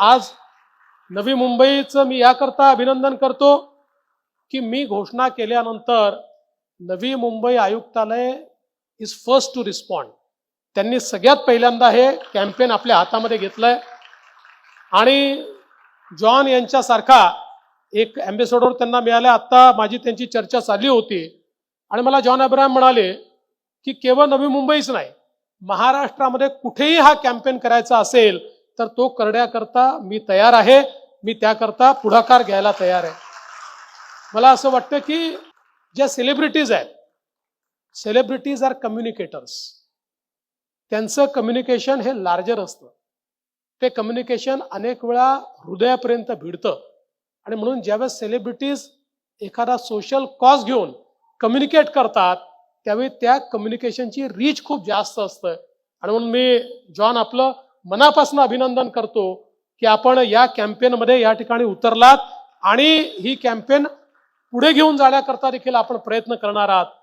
आज नवी मुंबईचं मी याकरता अभिनंदन करतो की मी घोषणा केल्यानंतर नवी मुंबई आयुक्तालय इज फर्स्ट टू रिस्पॉन्ड त्यांनी सगळ्यात पहिल्यांदा हे कॅम्पेन आपल्या हातामध्ये घेतलंय. आणि जॉन यांच्यासारखा एक अँबेसॅडर त्यांना मिळाल्या आत्ता माझी त्यांची चर्चा चालली होती. आणि मला जॉन अब्राहम म्हणाले की केवळ नवी मुंबईच नाही महाराष्ट्रामध्ये कुठेही हा कॅम्पेन करायचा असेल तर तो करण्याकरता मी तयार आहे. मी त्याकरता पुढाकार घ्यायला तयार आहे. मला असं वाटतं की ज्या सेलिब्रिटीज आहेत सेलिब्रिटीज आर कम्युनिकेटर्स त्यांचं कम्युनिकेशन हे लार्जर असतं. ते कम्युनिकेशन अनेक वेळा हृदयापर्यंत भिडतं. आणि म्हणून ज्यावेळेस सेलिब्रिटीज एखादा सोशल कॉज घेऊन कम्युनिकेट करतात त्यावेळी त्या कम्युनिकेशनची रीच खूप जास्त असतं. आणि म्हणून मी जॉन आपलं मनापासून अभिनंदन करतो की आपण या कॅम्पेनमध्ये या ठिकाणी उतरलात आणि ही कॅम्पेन पुढे घेऊन जाण्याकरता देखील आपण प्रयत्न करणार आहात.